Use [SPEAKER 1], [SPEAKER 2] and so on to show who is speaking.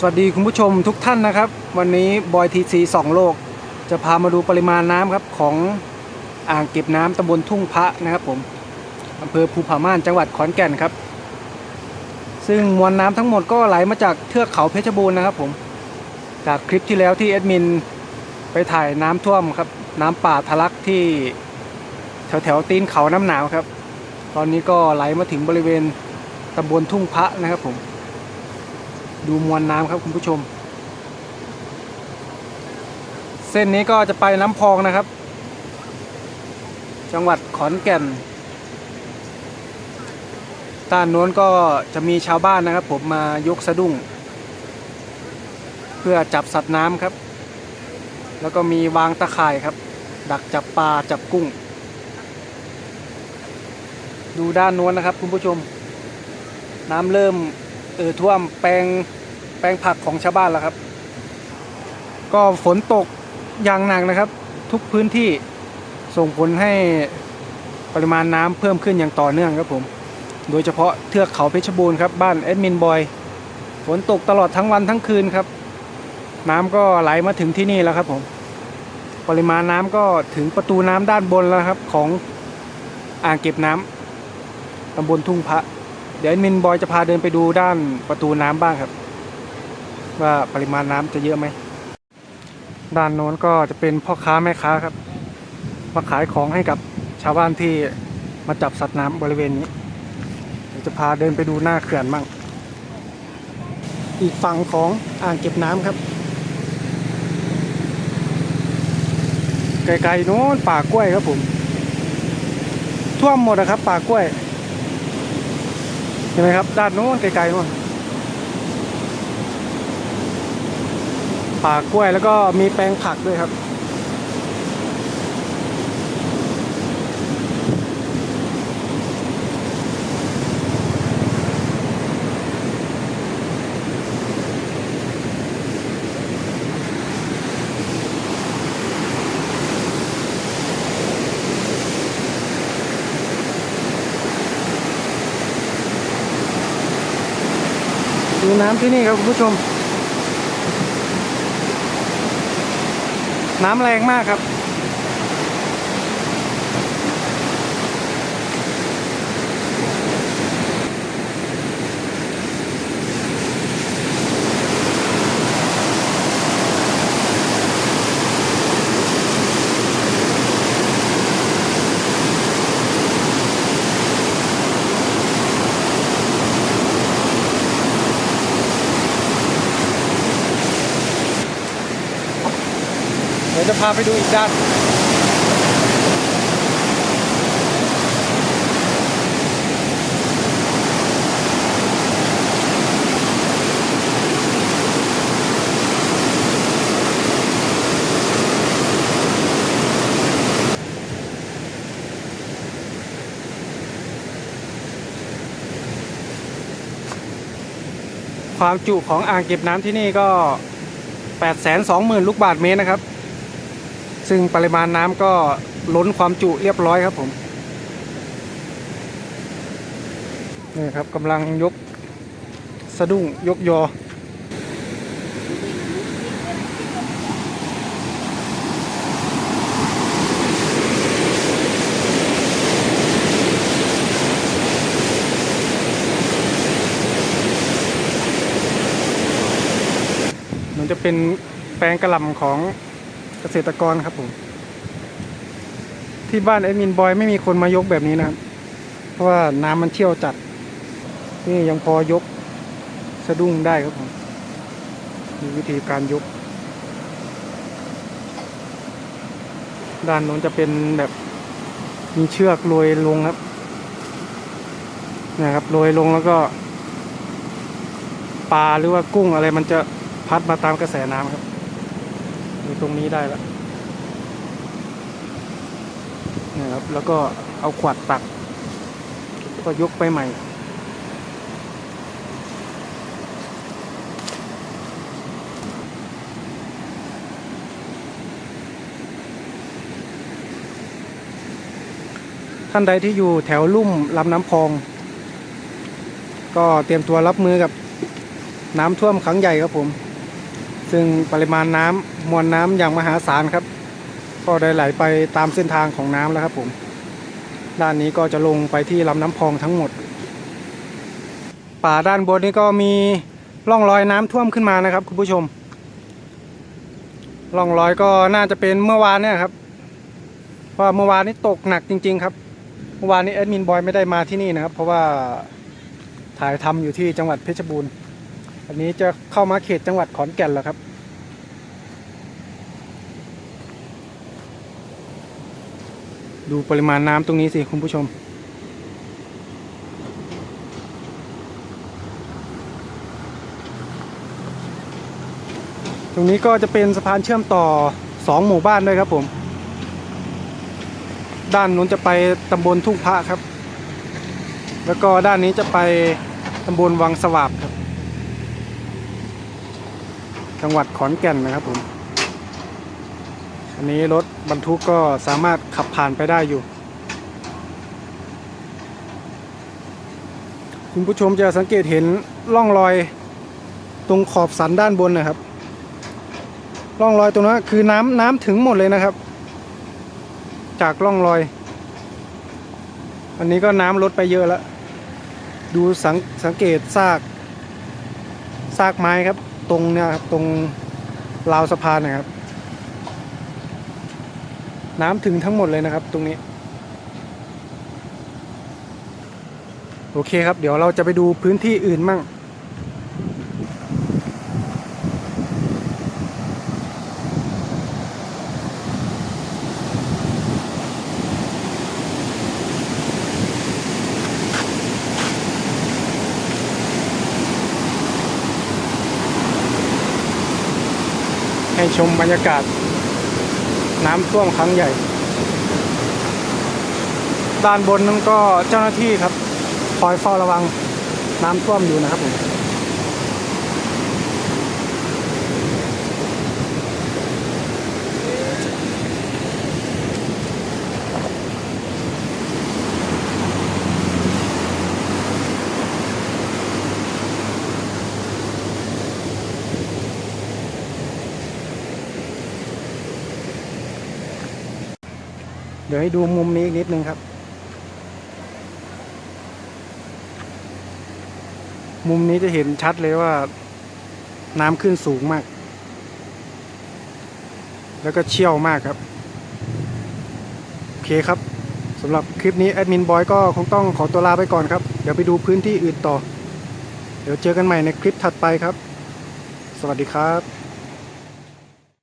[SPEAKER 1] สวัสดีคุณผู้ชมทุกท่านนะครับ วันนี้บอยทีซีสองโลก จะพามาดูปริมาณน้ำครับของอ่างเก็บน้ำตำบลทุ่งพระนะครับผมอำเภอภูผาม่านจังหวัดขอนแก่นครับ ซึ่งมวลน้ำทั้งหมดก็ไหลมาจากเทือกเขาเพชรบูรณ์นะครับ ผม จากคลิปที่แล้วที่แอดมินไปถ่ายน้ำท่วมครับ น้ำป่าทะลักที่แถวแถวตีนเขาน้ำหนาวครับ ตอนนี้ก็ไหลมาถึงบริเวณตำบลทุ่งพระนะครับผม ดูมวลน้ำครับคุณผู้ชม เส้นนี้ก็จะไปน้ำพองนะครับ จังหวัดขอนแก่นด้านโน้นก็จะมีชาวบ้านนะครับ ผมมายกสะดุ้ง เพื่อจับสัตว์น้ำครับ แล้วก็มีวางตะข่ายครับ ดักจับปลาจับกุ้ง ดูด้านโน้นนะครับคุณผู้ชม น้ำเริ่ม เออท่วมแปลงแปลงผักของชาวบ้านแล้วครับ ก็ฝนตกอย่างหนักนะครับ ทุกพื้นที่ส่งผลให้ปริมาณน้ำเพิ่มขึ้นอย่างต่อเนื่องครับผม โดยเฉพาะเทือกเขาเพชรบูรณ์ครับบ้านแอดมินบอยฝนตกตลอดทั้งวันทั้งคืนครับ น้ำก็ไหลมาถึงที่นี่แล้วครับผม ปริมาณน้ำก็ถึงประตูน้ำด้านบนแล้วครับของอ่างเก็บน้ำตำบลทุ่งพระ ดี๋ยวแอดมินบอยจะพาเดินไปดูด้านประตูน้ำบ้างครับ ว่าปริมาณน้ำจะเยอะไหมด้านโน้นก็จะเป็นพ่อค้าแม่ค้าครับมาขายของให้กับชาวบ้านที่มาจับสัตว์น้ำบริเวณนี้เดี๋ยวจะพาเดินไปดูหน้าเขื่อนบ้าง อีกฝั่งของอ่างเก็บน้ำครับไกลๆโน้นป่ากล้วยครับผม ท่วมหมดนะครับป่ากล้วย ห็นไหมครับ ด้านโน้นไกลๆโน้นป่ากล้วยแล้วก็มีแปลงผักด้วยครับ น้ำที่นี่ครับคุณผู้ชม น้ำแรงมากครับ จะพาไปดูอีกด้านความจุของอ่างเก็บน้ำที่นี่ก็ 820,000 ลูกบาทเมตรนะครับ ซึ่งปริมาณน้ำก็ล้นความจุเรียบร้อยครับผมนี่ครับกำลังยกสะดุ้งยกยอมันจะเป็นแปลงกระหล่ำของ กษตรกรครับผม ที่บ้านแอดมินบอยไม่มีคนมายกแบบนี้นะครับ เพราะว่าน้ำมันเชี่ยวจัด นี่ยังพอยกสะดุ้งได้ครับผมมีวิธีการยก ด้านโน้นจะเป็นแบบมีเชือกโรยลงครับนะครับโรยลงแล้วก็ปลาหรือว่ากุ้งอะไรมันจะพัดมาตามกระแสน้ำครับู่ตรงนี้ได้แล้วนี่ครับ แล้วก็เอาขวดตักแล้วก็ยกไปใหม่ ท่านใดที่อยู่แถวลุ่มลำน้ำพอง ก็เตรียมตัวรับมือกับน้ำท่วมครั้งใหญ่ครับผม ซึ่งปริมาณน้ำมวลน้ำอย่างมหาศาลครับ ก็ได้ไหลไปตามเส้นทางของน้ำแล้วครับผม ด้านนี้ก็จะลงไปที่ลำน้ำพองทั้งหมด ป่าด้านบนนี้ก็มีร่องรอยน้ำท่วมขึ้นมานะครับคุณผู้ชมร่องรอยก็น่าจะเป็นเมื่อวานเนี่ยครับเพราะว่าเมื่อวานนี้ตกหนักจริง ๆ ครับ เมื่อวานนี้แอดมินบอยไม่ได้มาที่นี่นะครับ เพราะว่าถ่ายทำอยู่ที่จังหวัดเพชรบูรณ์ อันนี้จะเข้ามาเขตจังหวัดขอนแก่นแล้วครับ ดูปริมาณน้ำตรงนี้สิคุณผู้ชม ตรงนี้ก็จะเป็นสะพานเชื่อมต่อสองหมู่บ้านด้วยครับผม ด้านนู้นจะไปตำบลทุ่งพระครับ แล้วก็ด้านนี้จะไปตำบลวังสวาบครับ จังหวัดขอนแก่นนะครับผมอันนี้รถบรรทุกก็สามารถขับผ่านไปได้อยู่ คุณผู้ชมจะสังเกตเห็นร่องรอยตรงขอบสันด้านบนนะครับ ร่องรอยตรงนั้นคือน้ำน้ำถึงหมดเลยนะครับ จากร่องรอย อันนี้ก็น้ำลดไปเยอะแล้ว ดูสังสังเกตซาก ซากไม้ครับ ตรงเนี่ยครับตรงราวสะพานนะครับ น้ำถึงทั้งหมดเลยนะครับ ตรงนี้ โอเคครับ เดี๋ยวเราจะไปดูพื้นที่อื่นมั่ง ชมบรรยากาศ น้ำท่วมครั้งใหญ่ ด้านบนนั้นก็เจ้าหน้าที่ครับ คอยเฝ้าระวังน้ำท่วมอยู่นะครับผม เดี๋ยวให้ดูมุมนี้อีกนิดนึงครับ มุมนี้จะเห็นชัดเลยว่า น้ำขึ้นสูงมาก แล้วก็เชี่ยวมากครับ โอเคครับสำหรับคลิปนี้แอดมินบอยก็คงต้องขอตัวลาไปก่อนครับ เดี๋ยวไปดูพื้นที่อื่นต่อ เดี๋ยวเจอกันใหม่ในคลิปถัดไปครับ สวัสดีครับ